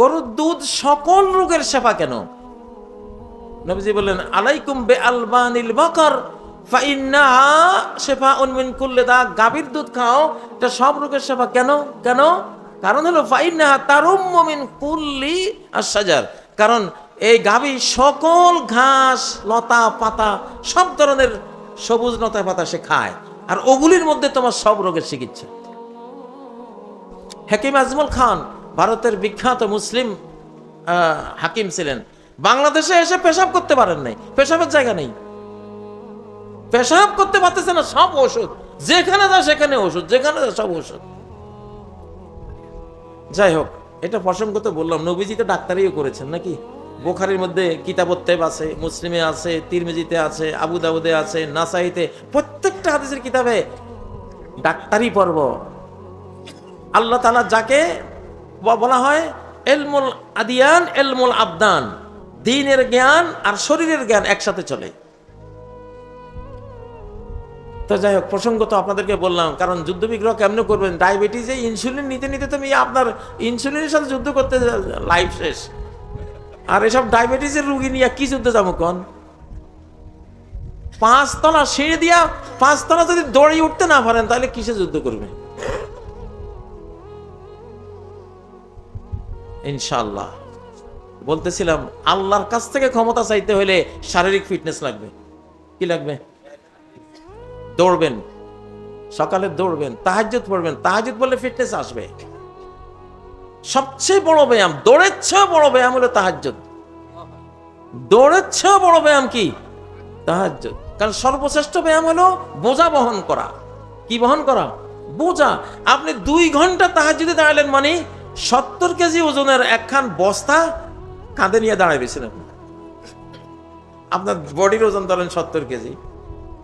গরুর দুধ সকল রোগের সেবা কেন? নবীজি বললেন, আলাইকুম বে আলবানিল বাকর ফাইন্নাহা শিফাউন মিন কুল্লি দা, গাভীর দুধ খাও, এটা সব রোগের সেবা কেন? কেন? কারণ হলো ফাইন্নাহা তারুম্মু মিন কুল্লি আশজার কারণ এই গাভী সকল ঘাস, লতা, পাতা, সব ধরনের সবুজ লতা পাতা সে খায়, আর ওগুলির মধ্যে তোমার সব রোগের চিকিৎসা। হাকিম আজমল খান ভারতের বিখ্যাত মুসলিম হাকিম ছিলেন। বাংলাদেশে এসে পেশাব করতে পারেন নাই। পেশাবের জায়গা নেই। পেশাব করতে পারতেছে না, সব ওষুধ। যেখানে যা সেখানে ওষুধ, যেখানে যা সব ওষুধ। যাই হোক, এটা প্রসঙ্গ তো বললাম, নবীজি তো ডাক্তারিও করেছেন নাকি? বোখারির মধ্যে কিতাবত্তেব আছে, মুসলিমে আছে, তিরমিজিতে আছে, আবু দাউদে আছে, নাসাইতে, প্রত্যেকটা হাদিসের কিতাবে ডাক্তারি পর্ব। আল্লাহ তালা যাকে বলা হয় এলমুল আদিয়ান, এলমুল আবদান। দিনের জ্ঞান আর শরীরের জ্ঞান একসাথে চলে। তো যাই হোক, প্রসঙ্গ তো আপনাদেরকে বললাম, কারণ যুদ্ধ বিগ্রহ কেমনে করবেন? ডায়াবেটিসে ইনসুলিন নিতে নিতে তুমি আপনার ইনসুলিনের সাথে যুদ্ধ করতে লাইফ শেষ। আর এসব ডায়াবেটিসের রুগী নিয়ে কি যুদ্ধ যাব কন? পাঁচতলা সিঁড়ি দিয়া পাঁচতলা যদি দৌড়ে উঠতে না পারেন, তাহলে কিসে যুদ্ধ করবে? ইনশাল্লাহ বলতেছিলাম, আল্লাহর কাছ থেকে ক্ষমতা চাইতে হলে শারীরিক ফিটনেস লাগবে। কি লাগবে? দৌড়বেন। সকালে দৌড়বেন, তাহাজ্জুদ পড়বেন। তাহাজ্জুদ বললে ফিটনেস আসবে। সবচেয়ে বড় ব্যায়াম, দৌড়ের চেয়েও বড় ব্যায়াম হলো তাহাজ্জুদ। দৌড়ের চেয়েও বড় ব্যায়াম কি? তাহাজ্জুদ। কারণ সর্বশ্রেষ্ঠ ব্যায়াম হলো বোঝা বহন করা। কি বহন করা? বোঝা। আপনি দুই ঘণ্টা তাহাজ্জুদে দাঁড়ালেন মানে সত্তর কেজি ওজনের একখান বস্তা কাঁধে নিয়ে দাঁড়াইবেছেন আপনি আপনার বডির ওজন ধরেন সত্তর কেজি।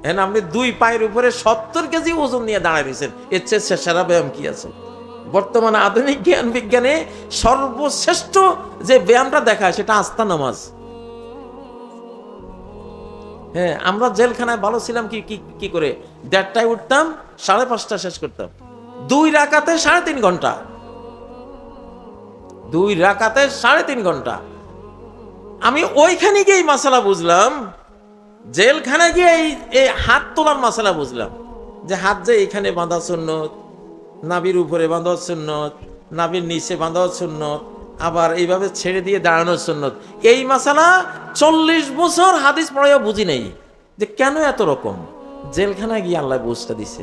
হ্যাঁ আপনি দুই পায়ের উপরে সত্তর কেজি ওজন নিয়ে দাঁড়ায় রয়েছেন। এর চেয়ে সেরা ব্যায়াম কি আছে? বর্তমানে আধুনিক জ্ঞান বিজ্ঞানে সর্বশ্রেষ্ঠ যে ব্যায়ামটা দেখায় সেটা আস্থা নামাজ। হ্যাঁ আমরা জেলখানায় ভালো ছিলাম কি কি কি করে? দেড়টায় উঠতাম, সাড়ে পাঁচটা শেষ করতাম। দুই রাকাতে সাড়ে তিন ঘণ্টা। দুই রাকাতে সাড়ে তিন ঘণ্টা। আমি ওইখানে গিয়ে এই মশালা বুঝলাম জেলখানে গিয়ে এই এই হাত তোলার মশলা বুঝলাম, যে হাত যে এখানে বাঁধা সুন্নত নাবির উপরে বাঁধা সুন্নত নাবির নিচে বাঁধা সুন্নত, আবার এইভাবে ছেড়ে দিয়ে দাঁড়ানোর সুন্নত। এই মশালা চল্লিশ বছর হাদিস পড়াইয়া বুঝি নেই, যে কেন এত রকম? জেলখানায় গিয়ে আল্লাহ বুঝটা দিছে।